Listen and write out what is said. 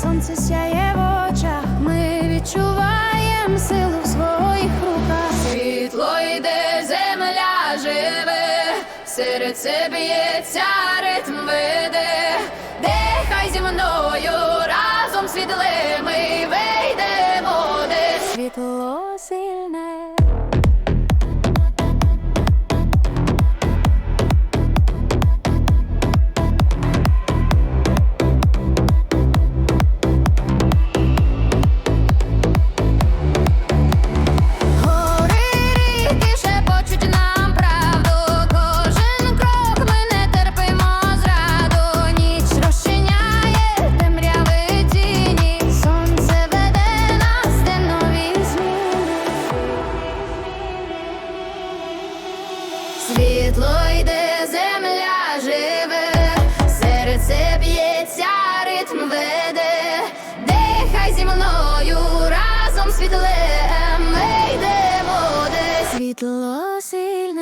сонце сяє в очах, ми відчуваємо силу в своїх руках. Світло йде, земля живе, серед б'ється ритм веде, дехай зі мною разом світли ми вийдемо, де світло сильне. Світло йде, земля живе, серце б'ється, ритм веде, дихай зі мною разом світле, ми йдемо де Світло сильне.